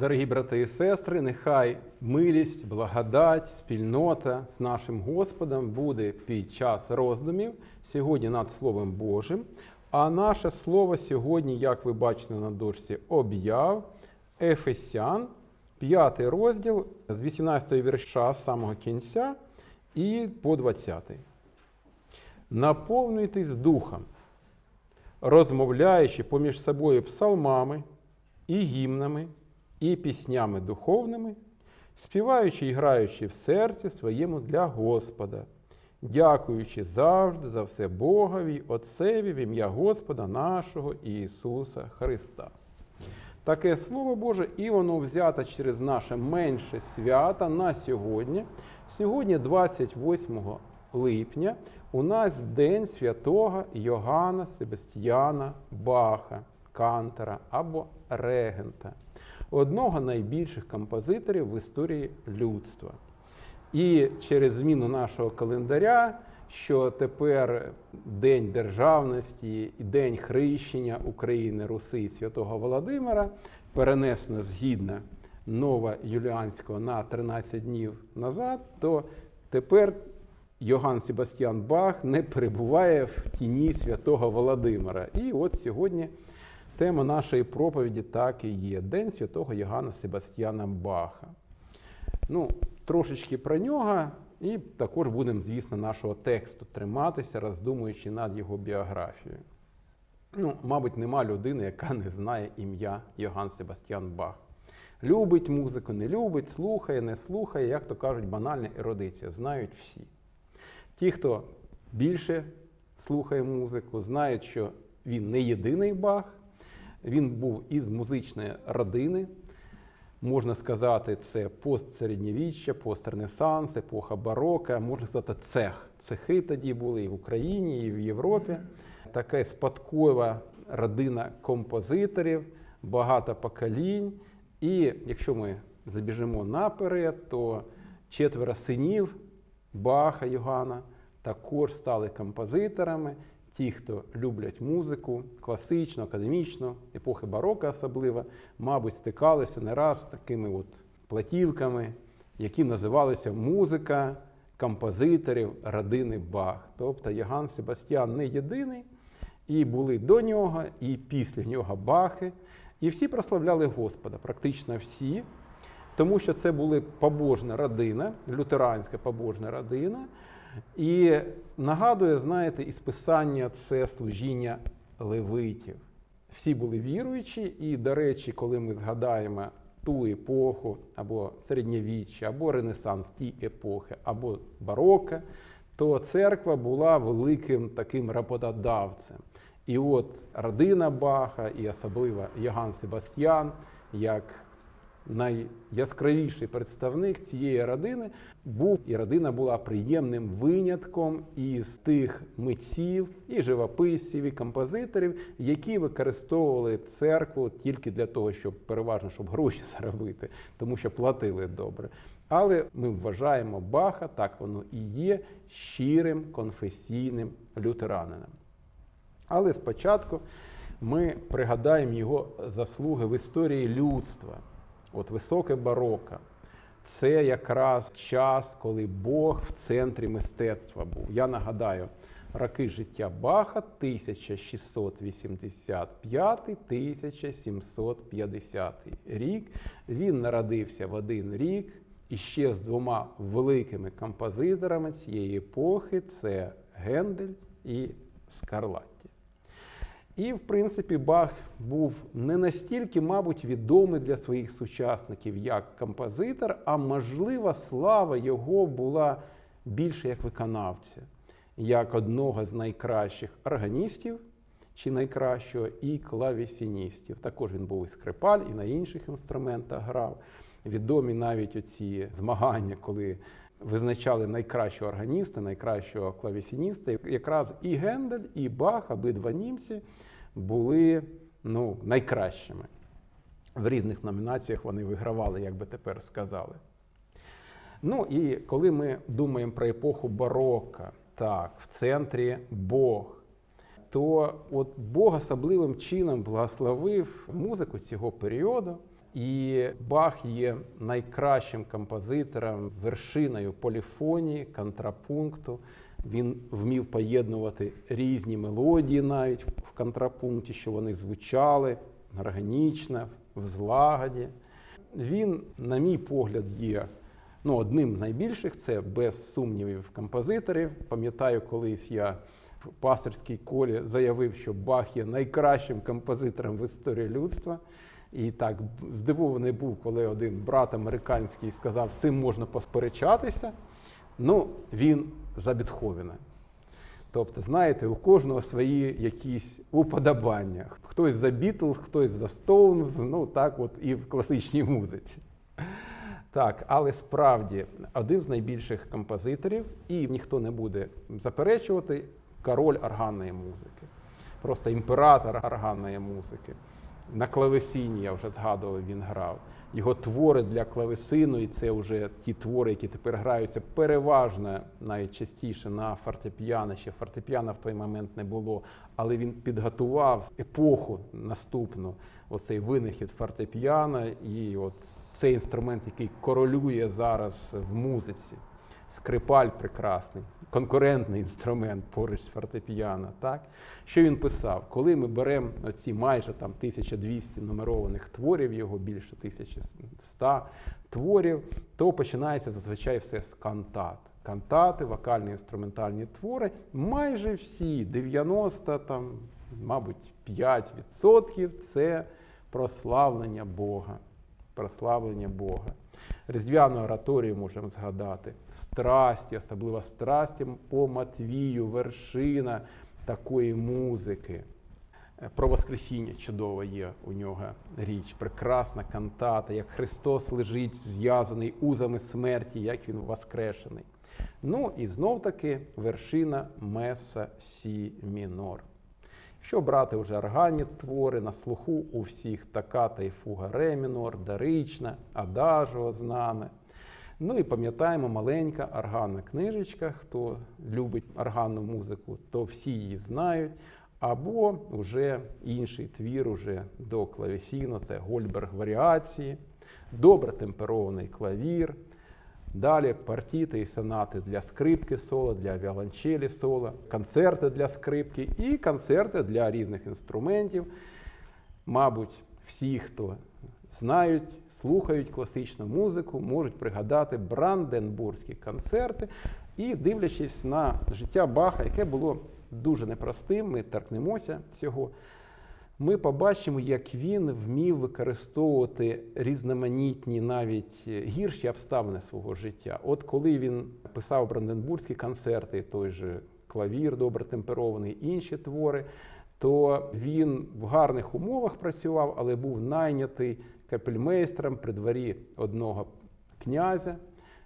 Дорогі брати і сестри, нехай милість, благодать, спільнота з нашим Господом буде під час роздумів сьогодні над Словом Божим. А наше слово сьогодні, як ви бачите на дошці, об'яв Ефесян, 5 розділ з 18 вірша з самого кінця і по 20. Наповнюйтесь духом, розмовляючи поміж собою псалмами і гімнами, і піснями духовними, співаючи і граючи в серці своєму для Господа, дякуючи завжди за все Богові, Отцеві в ім'я Господа нашого Ісуса Христа. Таке Слово Боже, і воно взято через наше менше свято на сьогодні. Сьогодні, 28 липня, у нас День святого Йоганна Себастьяна Баха, кантера або регента, одного найбільших композиторів в історії людства. І через зміну нашого календаря, що тепер День державності і День хрещення України, Руси і Святого Володимира перенесено згідно новоюліанського на 13 днів назад, то тепер Йоганн Себастьян Бах не перебуває в тіні святого Володимира. І от сьогодні тема нашої проповіді так і є: День святого Йоганна Себастьяна Баха. Ну, трошечки про нього, і також будемо, звісно, нашого тексту триматися, роздумуючи над його біографією. Ну, мабуть, нема людини, яка не знає ім'я Йоганн Себастьян Бах. Любить музику, не любить, слухає, не слухає, як то кажуть, банальна ерудиція. Знають всі. Ті, хто більше слухає музику, знають, що він не єдиний Бах, він був із музичної родини. Можна сказати, це постсередньовіччя, постренесанс, епоха барока, можна сказати, цех. Цехи тоді були і в Україні, і в Європі. Така спадкова родина композиторів, багато поколінь. І якщо ми забіжимо наперед, то четверо синів Баха Йогана також стали композиторами. Ті, хто люблять музику, класичну, академічну, епохи барока особливо, мабуть, стикалися не раз з такими от платівками, які називалися музика композиторів родини Бах. Тобто Яган Себастьян не єдиний, і були до нього, і після нього Бахи. І всі прославляли Господа, практично всі, тому що це була побожна родина, лютеранська побожна родина. І нагадує, знаєте, із писання це служіння левитів. Всі були віруючі, і, до речі, коли ми згадаємо ту епоху, або середньовіччя, або Ренесанс ті епохи, або барока, то церква була великим таким роботодавцем. І от родина Баха, і особливо Йоган Себастьян, як найяскравіший представник цієї родини був, і родина була приємним винятком із тих митців, і живописців, і композиторів, які використовували церкву тільки для того, щоб переважно щоб гроші заробити, тому що платили добре. Але ми вважаємо Баха, так воно і є щирим конфесійним лютеранином. Але спочатку ми пригадаємо його заслуги в історії людства. От високе бароко. Це якраз час, коли Бог в центрі мистецтва був. Я нагадаю, роки життя Баха 1685-1750 рік. Він народився в один рік і ще з двома великими композиторами цієї епохи: це Гендель і Скарлатті. І, в принципі, Бах був не настільки, мабуть, відомий для своїх сучасників як композитор, а можливо, слава його була більше як виконавця, як одного з найкращих органістів чи найкращого і клавісіністів. Також він був і скрипаль, і на інших інструментах грав. Відомі навіть оці змагання, коли визначали найкращого органіста, найкращого клавісініста. Якраз і Гендель, і Бах, обидва німці були ну, найкращими. В різних номінаціях вони вигравали, як би тепер сказали. Ну і коли ми думаємо про епоху барока, так, в центрі Бог, то от Бог особливим чином благословив музику цього періоду. І Бах є найкращим композитором, вершиною поліфонії, контрапункту. Він вмів поєднувати різні мелодії навіть в контрапункті, що вони звучали органічно, в злагоді. Він, на мій погляд, є ну, одним з найбільших, це без сумнівів композиторів. Пам'ятаю, колись я в пасторській колі заявив, що Бах є найкращим композитором в історії людства. І так здивований був, коли один брат американський сказав, з цим можна посперечатися. Ну, він за Бетховена. Тобто, знаєте, у кожного свої якісь уподобання. Хтось за Бітлз, хтось за Стоунз, ну так от і в класичній музиці. Так, але справді один з найбільших композиторів, і ніхто не буде заперечувати, король органної музики. Просто імператор органної музики. На клавесині, я вже згадував, він грав. Його твори для клавесину, і це вже ті твори, які тепер граються переважно найчастіше на фортепіано. Ще фортепіано в той момент не було, але він підготував епоху наступну, оцей винахід фортепіано, і от цей інструмент, який королює зараз в музиці. Скрипаль прекрасний, конкурентний інструмент поруч з фортепіано. Так? Що він писав? Коли ми беремо оці майже там 1200 нумерованих творів, його більше 1100 творів, то починається зазвичай все з кантат. Кантати, вокальні інструментальні твори, майже всі 90, там, мабуть, 5% це прославлення Бога. Прославлення Бога. Різдвяну ораторію можемо згадати. Страсті, особливо страсті по Матвію, вершина такої музики. Про Воскресіння чудова є у нього річ, прекрасна кантата, як Христос лежить зв'язаний узами смерті, як Він воскрешений. Ну і знов таки вершина Меса Сі мінор. Якщо брати вже органні твори на слуху у всіх таката і фуга ре мінор, дарична, адажо знане. Ну і пам'ятаємо маленька органна книжечка. Хто любить органну музику, то всі її знають. Або вже інший твір уже до клавесіно, це Гольберг варіації, добре темперований клавір. Далі партіти і сонати для скрипки соло, для віолончелі соло, концерти для скрипки і концерти для різних інструментів. Мабуть, всі, хто знають, слухають класичну музику, можуть пригадати бранденбурзькі концерти і дивлячись на життя Баха, яке було дуже непростим, ми торкнемося цього. Ми побачимо, як він вмів використовувати різноманітні навіть гірші обставини свого життя. От коли він писав бранденбурзькі концерти, той же клавір добре темперований, інші твори, то він в гарних умовах працював, але був найнятий капельмейстером при дворі одного князя,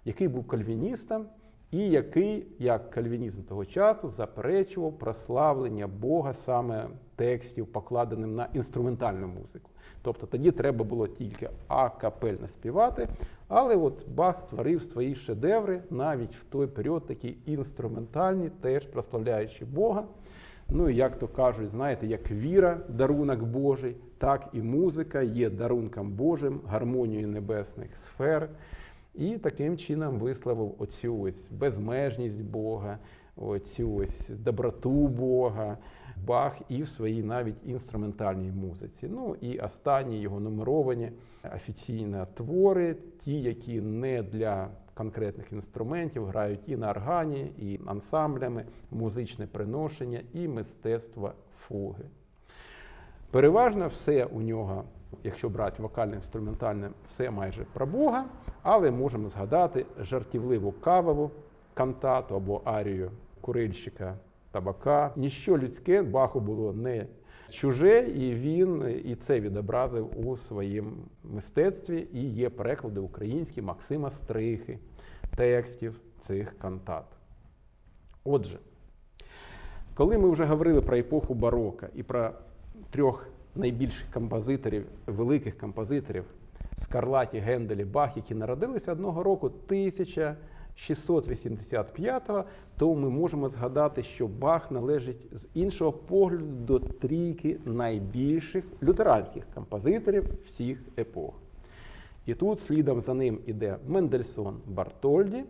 який був кальвіністом. І який, як кальвінізм того часу, заперечував прославлення Бога саме текстів, покладеним на інструментальну музику. Тобто тоді треба було тільки акапельно співати, але от Бах створив свої шедеври навіть в той період, такі інструментальні, теж прославляючи Бога. Ну і як то кажуть, знаєте, як віра, дарунок Божий, так і музика є дарунком Божим, гармонією небесних сфер. І таким чином висловив оцю ось безмежність Бога, оцю ось доброту Бога, Бах і в своїй навіть інструментальній музиці. Ну і останні його нумеровані офіційні твори, ті, які не для конкретних інструментів грають і на органі, і ансамблями, музичне приношення, і мистецтво фуги. Переважно все у нього, якщо брати вокальне інструментальне, все майже про Бога, але можемо згадати жартівливу кавову кантату або арію курильщика табака. Ніщо людське Баху було не чуже, і він і це відобразив у своєму мистецтві. І є переклади українські Максима Стрихи, текстів цих кантат. Отже, коли ми вже говорили про епоху барока і про трьох найбільших композиторів, великих композиторів Скарлаті, Генделі, Бах, які народилися одного року 1685-го, то ми можемо згадати, що Бах належить з іншого погляду до трійки найбільших лютеранських композиторів всіх епох. І тут слідом за ним іде Мендельсон Бартольді,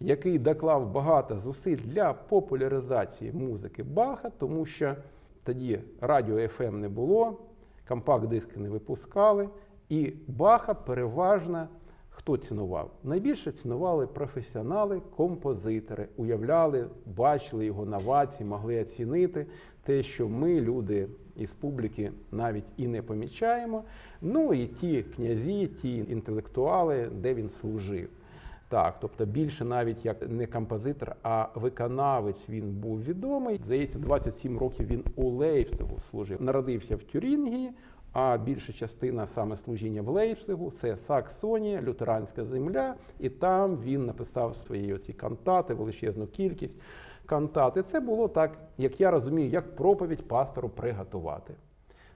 який доклав багато зусиль для популяризації музики Баха, тому що тоді радіо FM не було, компакт-диски не випускали, і Баха переважно хто цінував? Найбільше цінували професіонали, композитори, уявляли, бачили його новації, могли оцінити те, що ми, люди із публіки, навіть і не помічаємо. Ну і ті князі, ті інтелектуали, де він служив. Так, тобто більше навіть як не композитор, а виконавець він був відомий. Здається, 27 років він у Лейпцигу служив. Народився в Тюрінгії, а більша частина саме служіння в Лейпцигу це Саксонія, лютеранська земля, і там він написав свої оці кантати, величезну кількість кантат. І це було так, як я розумію, як проповідь пастору приготувати.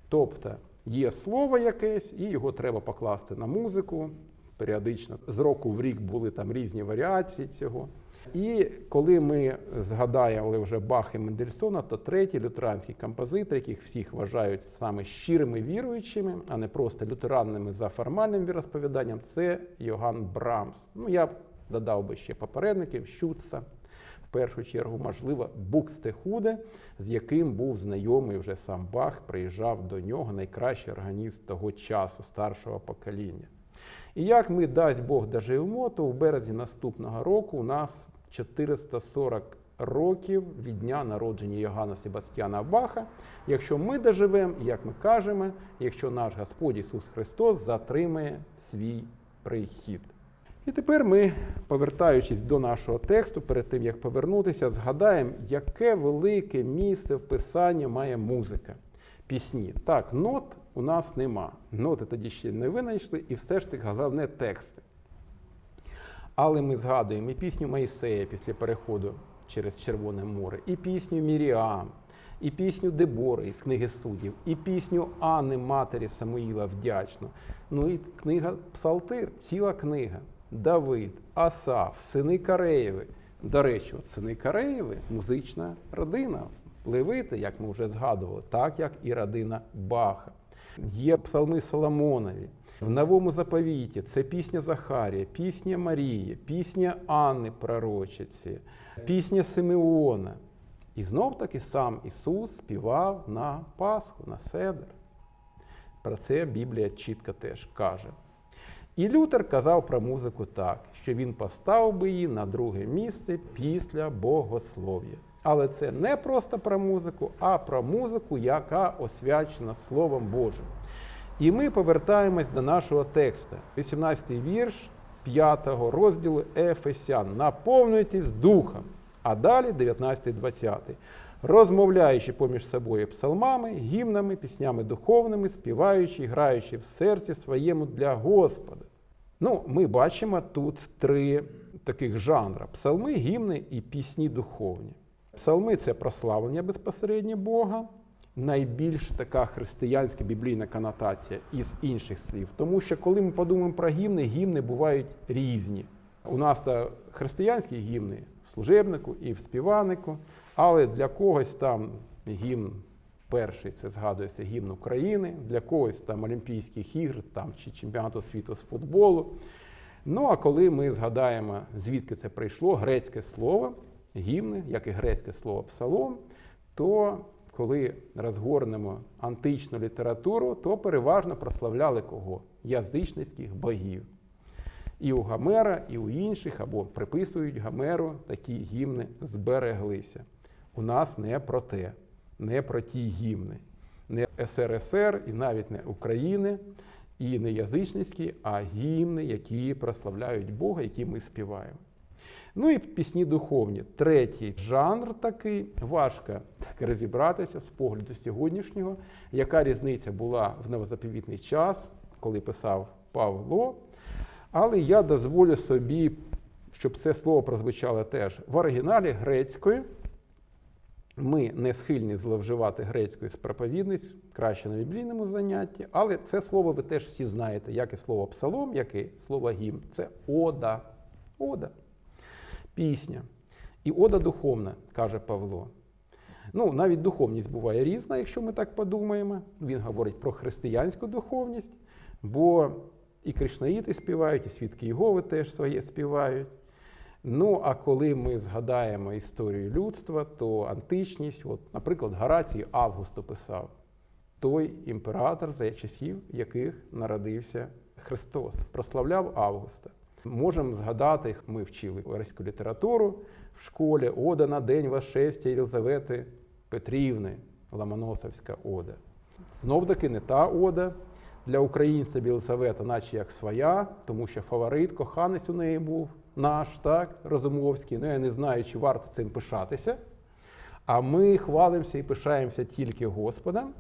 Тобто є слово якесь, і його треба покласти на музику. Періодично з року в рік були там різні варіації цього. І коли ми згадаємо вже Бах і Мендельсона, то третій лютеранський композитор, яких всіх вважають саме щирими віруючими, а не просто лютеранними за формальним віросповіданням, це Йоганн Брамс. Ну я б додав би ще попередників Щуца, в першу чергу, можливо, Букстехуде, з яким був знайомий вже сам Бах, приїжджав до нього найкращий органіст того часу, старшого покоління. І як ми дасть Бог доживемо, то в березні наступного року у нас 440 років від дня народження Йоганна Себастьяна Баха. Якщо ми доживемо, як ми кажемо, якщо наш Господь Ісус Христос затримає свій прихід. І тепер ми, повертаючись до нашого тексту, перед тим як повернутися, згадаємо, яке велике місце в Писанні має музика, пісні. Так, нот у нас нема. Ноти тоді ще не винайшли, і все ж таки головне тексти. Але ми згадуємо і пісню Моїсея після переходу через Червоне море, і пісню Міріам, і пісню Дебори із книги суддів, і пісню Анни Матері Самуїла вдячну. Ну і книга Псалтир, ціла книга. Давид, Асаф, сини Кареєви. До речі, сини Кареєви музична родина. Левити, як ми вже згадували, так як і родина Баха. Є псалми Соломонові. В новому заповіті це пісня Захарія, пісня Марії, пісня Анни Пророчиці, пісня Симеона. І знов таки сам Ісус співав на Пасху, на Седер. Про це Біблія чітко теж каже. І Лютер казав про музику так, що він поставив би її на друге місце після богослов'я. Але це не просто про музику, а про музику, яка освячена Словом Божим. І ми повертаємось до нашого тексту. 18-й вірш 5-го розділу Ефесян. Наповнюйтесь духом. А далі 19-20. Розмовляючи поміж собою псалмами, гімнами, піснями духовними, співаючи, граючи в серці своєму для Господа. Ну, ми бачимо тут три таких жанри: псалми, гімни і пісні духовні. Псалми це прославлення безпосередньо Бога, найбільш така християнська біблійна конотація із інших слів. Тому що коли ми подумаємо про гімни, гімни бувають різні. У нас то християнські гімни в служебнику і в співанику, але для когось там гімн перший це згадується гімн України, для когось там Олімпійських ігр там, чи чемпіонату світу з футболу. Ну а коли ми згадаємо, звідки це прийшло, грецьке слово, гімни, як і грецьке слово псалом, то коли розгорнемо античну літературу, то переважно прославляли кого? Язичницьких богів. І у Гомера, і у інших, або приписують Гомеру, такі гімни збереглися. У нас не про те, не про ті гімни, не СРСР і навіть не України, і не язичницькі, а гімни, які прославляють Бога, які ми співаємо. Ну і пісні духовні. Третій жанр такий, важко так розібратися з погляду сьогоднішнього, яка різниця була в новозаповітний час, коли писав Павло. Але я дозволю собі, щоб це слово прозвучало теж в оригіналі грецькою. Ми не схильні зловживати грецькою з проповідниць, краще на біблійному занятті, але це слово ви теж всі знаєте, як і слово псалом, як і слово гімн. Це ода. Ода. Пісня. І ода духовна, каже Павло. Ну, навіть духовність буває різна, якщо ми так подумаємо. Він говорить про християнську духовність, бо І кришнаїти співають, і свідки Єгови теж своє співають. Ну, а коли ми згадаємо історію людства, то античність, от, наприклад, Горацій Август описав той імператор, за часів яких народився Христос, прославляв Августа. Можемо згадати, ми вчили російську літературу в школі Ода на день восшестя Єлизавети Петрівни, Ломоносовська ода. Знов таки не та ода для українця Єлизавета, наче як своя, тому що фаворит, коханець у неї був наш, так, Розумовський. Ну, я не знаю, чи варто цим пишатися. А ми хвалимося і пишаємося тільки Господом.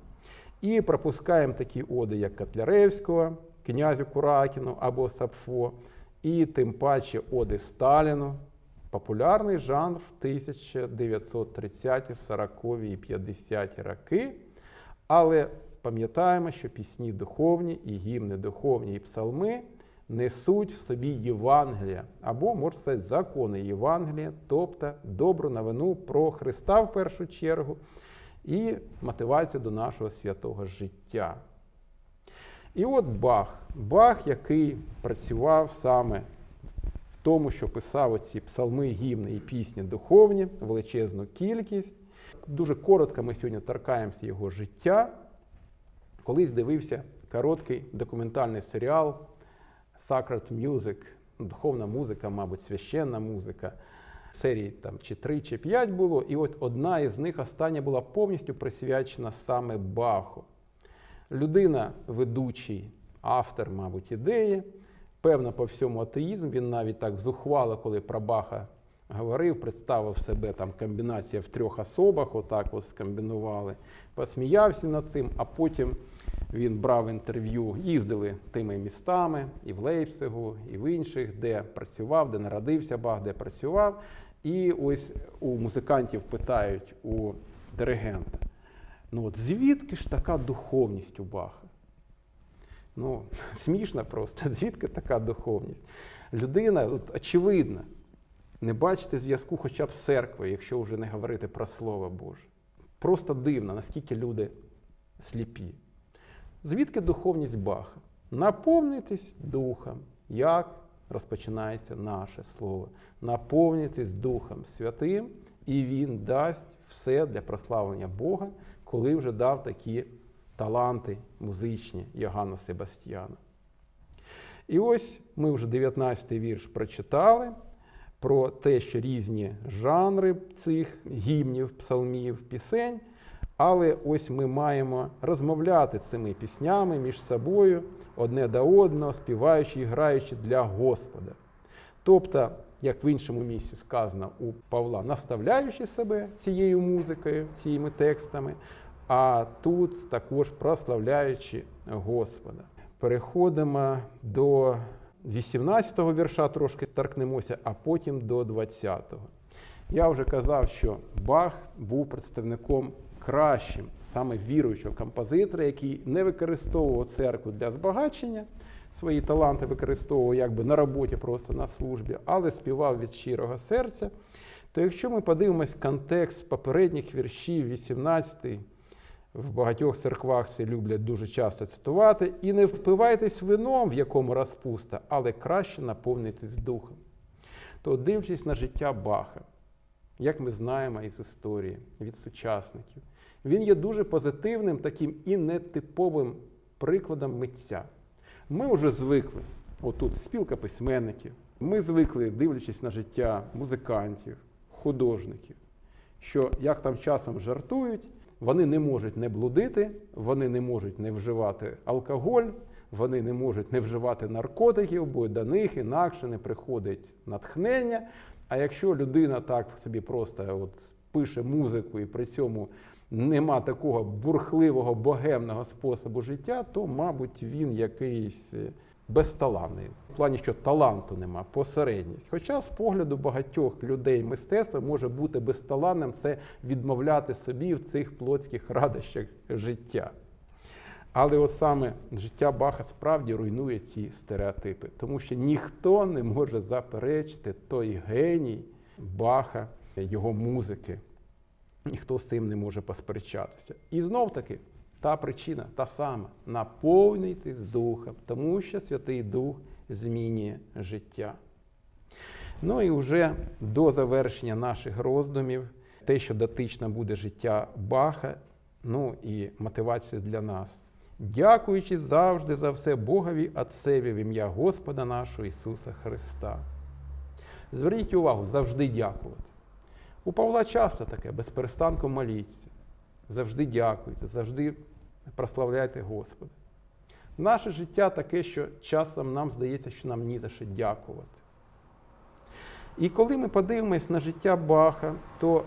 І пропускаємо такі оди, як Котляревського, князю Куракіну або Сапфо, і тим паче оди Сталіну. Популярний жанр в 1930-ті, 40-ві і 50-ті роки. Але пам'ятаємо, що пісні духовні і гімни духовні і псалми несуть в собі Євангелія, або, можна сказати, закони Євангелія, тобто добру новину про Христа в першу чергу і мотивація до нашого святого життя. І от Бах, Бах, який працював саме в тому, що писав оці псалми, гімни і пісні духовні, величезну кількість. Дуже коротко ми сьогодні торкаємося його життя. Колись дивився короткий документальний серіал Sacred Music, ну, духовна музика, мабуть, священна музика. Серії там чи три, чи п'ять було, і от одна із них остання була повністю присвячена саме Баху. Людина, ведучий, автор, мабуть, ідеї, певно, по всьому атеїзм. Він навіть так зухвало, коли про Баха говорив, представив себе там комбінація в трьох особах, отак от скомбінували, посміявся над цим, а потім він брав інтерв'ю, їздили тими містами і в Лейпцигу, і в інших, де працював, де народився Бах, де працював. І ось у музикантів питають у диригента: ну от звідки ж така духовність у Баха? Ну, смішно просто, звідки така духовність? Людина, от, очевидно, не бачите зв'язку хоча б з церквою, якщо вже не говорити про Слово Боже. Просто дивно, наскільки люди сліпі. Звідки духовність Баха? Наповнюйтесь Духом, як розпочинається наше Слово. Наповнюйтесь Духом Святим, і Він дасть все для прославлення Бога, коли вже дав такі таланти музичні Йоганна Себастьяна. І ось ми вже 19-й вірш прочитали про те, що різні жанри цих гімнів, псалмів, пісень. Але ось ми маємо розмовляти цими піснями між собою одне до одного, співаючи і граючи для Господа. Тобто, як в іншому місці сказано у Павла, наставляючи себе цією музикою, цими текстами, а тут також прославляючи Господа. Переходимо до 18-го вірша, трошки торкнемося, а потім до 20-го. Я вже казав, що Бах був представником кращим, саме віруючого композитора, який не використовував церкву для збагачення, свої таланти використовував якби на роботі, просто на службі, але співав від щирого серця. То якщо ми подивимось контекст попередніх віршів, 18 в багатьох церквах це люблять дуже часто цитувати, і не впивайтесь вином, в якому розпуста, але краще наповнитись духом. То дивлячись на життя Баха, як ми знаємо із історії від сучасників, він є дуже позитивним таким і нетиповим прикладом митця. Ми вже звикли, отут спілка письменників, ми звикли, дивлячись на життя музикантів, художників, що як там часом жартують, вони не можуть не блудити, вони не можуть не вживати алкоголь, вони не можуть не вживати наркотиків, бо до них інакше не приходить натхнення. А якщо людина так собі просто от пише музику і при цьому нема такого бурхливого богемного способу життя, то, мабуть, він якийсь безталанний. В плані, що таланту нема, посередність. Хоча з погляду багатьох людей мистецтва може бути безталанним це відмовляти собі в цих плотських радощах життя. Але от саме життя Баха справді руйнує ці стереотипи, тому що ніхто не може заперечити той геній Баха, його музики. Ніхто з цим не може посперечатися. І знов таки, Та причина та сама наповнюйтесь Духом, тому що Святий Дух змінює життя. Ну і вже до завершення наших роздумів, те, що дотично буде життя Баха, ну і мотивація для нас. Дякуючи завжди за все Богові Отцеві в ім'я Господа нашого Ісуса Христа. Зверніть увагу, завжди дякувати. У Павла часто таке, без перестанку моліться. Завжди дякуйте, завжди прославляйте Господа. Наше життя таке, що часом нам здається, що нам ні за що дякувати. І коли ми подивимось на життя Баха, то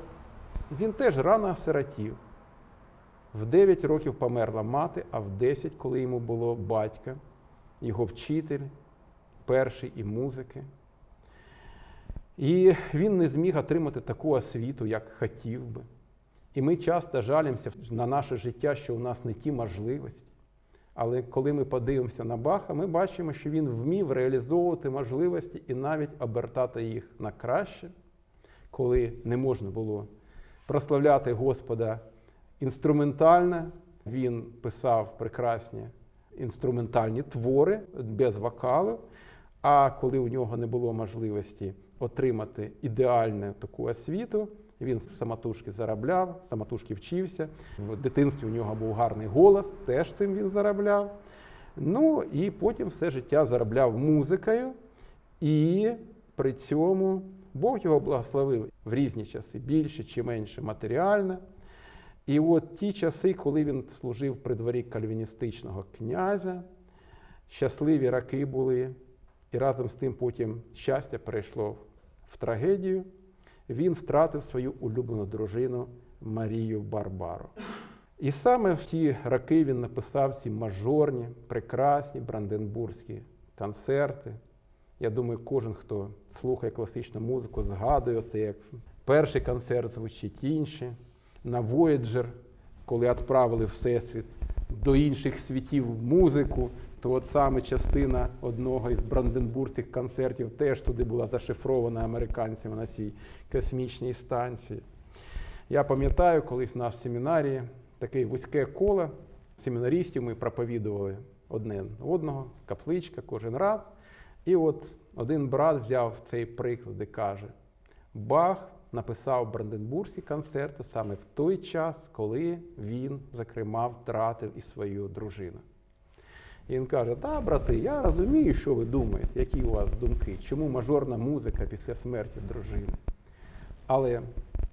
він теж рано осиротів. В 9 років померла мати, а в 10, коли йому було батька, його вчитель, перший і музики. І він не зміг отримати таку освіту, як хотів би. І ми часто жалімося на наше життя, що у нас не ті можливості. Але коли ми подивимося на Баха, ми бачимо, що він вмів реалізовувати можливості і навіть обертати їх на краще, коли не можна було прославляти Господа інструментально. Він писав прекрасні інструментальні твори без вокалу. А коли у нього не було можливості отримати ідеальну таку освіту, він самотужки заробляв, самотужки вчився. В дитинстві у нього був гарний голос, теж цим він заробляв. Ну і потім все життя заробляв музикою, і при цьому Бог його благословив в різні часи, більше чи менше матеріально. І от ті часи, коли він служив при дворі кальвіністичного князя, щасливі роки були, і разом з тим потім щастя перейшло в трагедію він втратив свою улюблену дружину Марію Барбару. І саме в ті роки він написав ці мажорні, прекрасні бранденбурзькі концерти. Я думаю, кожен, хто слухає класичну музику, згадує це, як перший концерт звучить інші. На Voyager, коли відправили Всесвіт інших світів музику, то от саме частина одного із бранденбурзьких концертів теж туди була зашифрована американцями на цій космічній станції. Я пам'ятаю, колись у нас в семінарії таке вузьке коло семінарістів ми проповідували одне одного, капличка кожен раз. І от один брат взяв цей приклад і каже: Бах написав бранденбурзькі концерти саме в той час, коли він, зокрема, втратив і свою дружину. І він каже: Так, брати, я розумію, що ви думаєте, які у вас думки, чому мажорна музика після смерті дружини. Але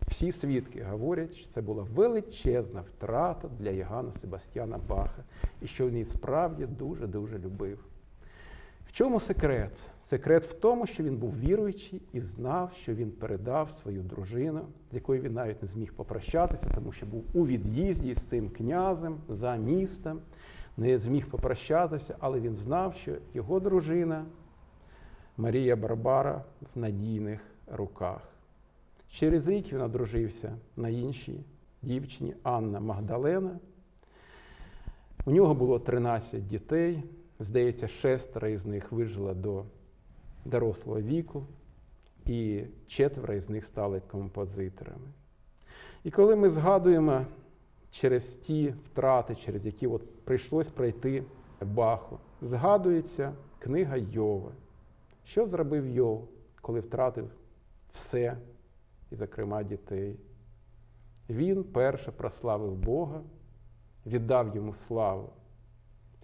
всі свідки говорять, що це була величезна втрата для Ягана Себастьяна Баха, і що він справді дуже-дуже любив. Чому секрет? Секрет в тому, що він був віруючий і знав, що він передав свою дружину, з якою він навіть не зміг попрощатися, тому що був у від'їзді з цим князем за містом, не зміг попрощатися, але він знав, що його дружина Марія Барбара в надійних руках. Через рік він одружився на іншій дівчині Анна Магдалена. У нього було 13 дітей. Здається, шестеро із них вижило до дорослого віку, і четверо із них стали композиторами. І коли ми згадуємо через ті втрати, через які от прийшлось пройти Баху, згадується книга Йова. Що зробив Йов, коли втратив все, і, зокрема, дітей? Він перше прославив Бога, віддав йому славу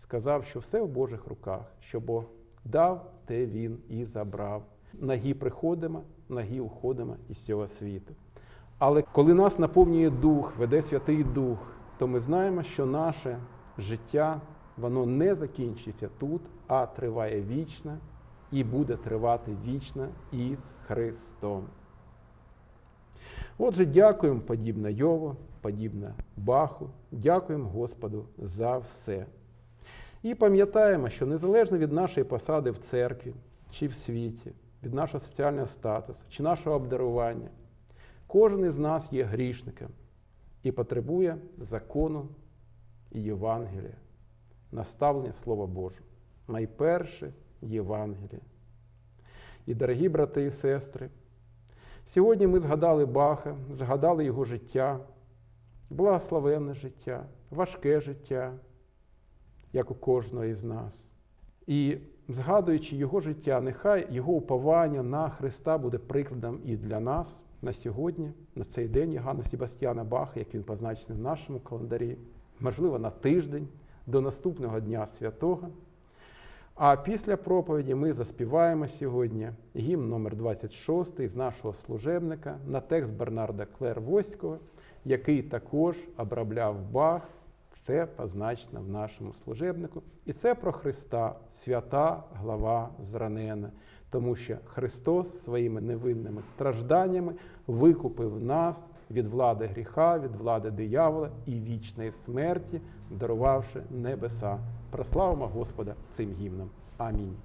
сказав, що все в Божих руках, що Бог дав, те він і забрав. Нагі приходимо, нагі уходимо із цього світу. Але коли нас наповнює Дух, веде Святий Дух, то ми знаємо, що наше життя воно не закінчиться тут, а триває вічно і буде тривати вічно із Христом. Отже, дякуємо подібно Йову, подібно Баху, дякуємо Господу за все. І пам'ятаємо, що незалежно від нашої посади в церкві чи в світі, від нашого соціального статусу чи нашого обдарування, кожен із нас є грішником і потребує закону і Євангелія, наставлення Слова Божого. Найперше Євангелія. І, дорогі брати і сестри, сьогодні ми згадали Баха, згадали його життя, благословенне життя, важке життя, як у кожного із нас. І згадуючи його життя, нехай його уповання на Христа буде прикладом і для нас на сьогодні, на цей день Єгана Себастьяна Баха, як він позначений в нашому календарі, можливо, на тиждень до наступного Дня Святого. А після проповіді ми заспіваємо сьогодні гімн номер 26 з нашого служебника на текст Бернарда Клер Воського, який також обробляв Бах. Це позначено в нашому служебнику. І це про Христа, свята глава зранена, тому що Христос своїми невинними стражданнями викупив нас від влади гріха, від влади диявола і вічної смерті, дарувавши небеса. Прославимо Господа цим гімном. Амінь.